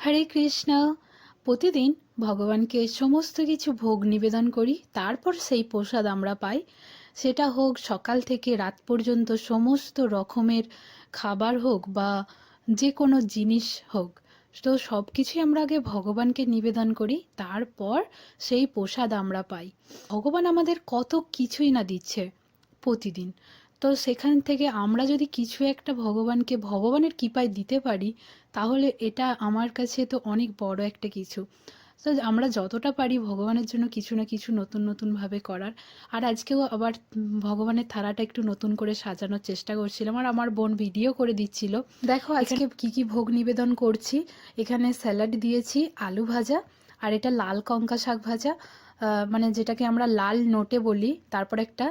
হরে কৃষ্ণ। প্রতিদিন ভগবানকে সমস্ত কিছু ভোগ নিবেদন করি, তারপর সেই প্রসাদ আমরা পাই। সেটা হোক সকাল থেকে রাত পর্যন্ত সমস্ত রকমের খাবার হোক বা যে কোনো জিনিস হোক, তো সব কিছুই আমরা আগে ভগবানকে নিবেদন করি, তারপর সেই প্রসাদ আমরা পাই। ভগবান আমাদের কত কিছুই না দিচ্ছে প্রতিদিন। তো সেখান থেকে আমরা যদি কিছু একটা ভগবানকে ভগবানের কৃপায় দিতে পারি তাহলে এটা আমার কাছে তো অনেক বড় একটা কিছু। তো আমরা যতটা পারি ভগবানের জন্য কিছু না কিছু নতুন নতুনভাবে করার। আর আজকেও আবার ভগবানের থালাটা একটু নতুন করে সাজানোর চেষ্টা করছিলাম আর আমার বোন ভিডিও করে দিচ্ছিল। দেখো আজকে কি কি ভোগ নিবেদন করছি। এখানে স্যালাড দিয়েছি আলু ভাজা আর এটা লাল কঙ্কা শাক ভাজা মানে যেটাকে আমরা লাল নোটে বলি, তারপর একটা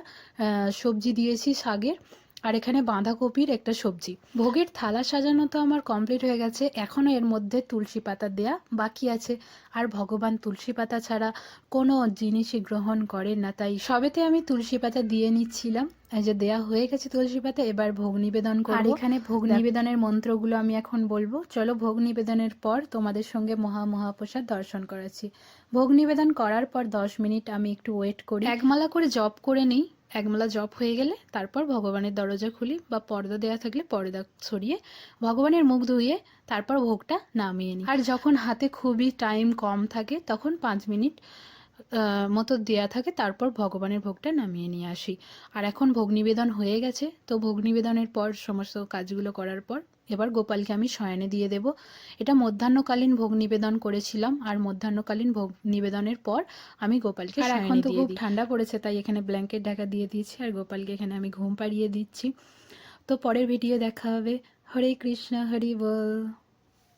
সবজি দিয়েছি শাকের। আর এখানে বাঁধাকপির একটা সবজি। ভোগের থালা সাজানো তো আমার কমপ্লিট হয়ে গেছে। এখনও এর মধ্যে তুলসী পাতা দেয়া বাকি আছে। আর ভগবান তুলসী পাতা ছাড়া কোনো জিনিসই গ্রহণ করেন না। তাই সবেতে আমি তুলসী পাতা দিয়ে নিচ্ছিলাম। যে দেয়া হয়ে গেছে তুলসী পাতা এবার ভোগ নিবেদন করব। আর এখানে ভোগ নিবেদনের মন্ত্রগুলো আমি এখন বলব। চলো ভোগ নিবেদনের পর তোমাদের সঙ্গে মহা মহাপ্রসাদ দর্শন করাচ্ছি। ভোগ নিবেদন করার পর দশ মিনিট আমি একটু ওয়েট করি। একমালা করে জপ করে নিই। একমালা জপ হয়ে গেলে তারপর ভগবানের দরজা খুলি বা পর্দা দেওয়া থাকলে পর্দা সরিয়ে ভগবানের মুখ ধুয়ে তারপর ভোগটা নামিয়ে নিই। আর যখন হাতে খুবই টাইম কম থাকে, তখন পাঁচ মিনিট মতো দেয়া থাকে, তারপর ভগবানের ভোগটা নামিয়ে নিয়ে আসি। আর এখন ভোগ নিবেদন হয়ে গেছে, তো ভোগ নিবেদনের পর সমস্ত কাজগুলো করার পর এবার গোপালকে আমি শয়নে দিয়ে দেব। এটা মধ্যাহ্নকালীন ভোগ নিবেদন করেছিলাম আর মধ্যাহ্নকালীন ভোগ নিবেদনের পর আমি গোপালকে আর এখন তো খুব ঠান্ডা পড়েছে তাই এখানে ব্ল্যাঙ্কেট ঢাকা দিয়ে দিয়েছি আর গোপালকে এখানে আমি ঘুম পাড়িয়ে দিচ্ছি। তো পরের ভিডিও দেখা হবে। হরে কৃষ্ণ হরি বল।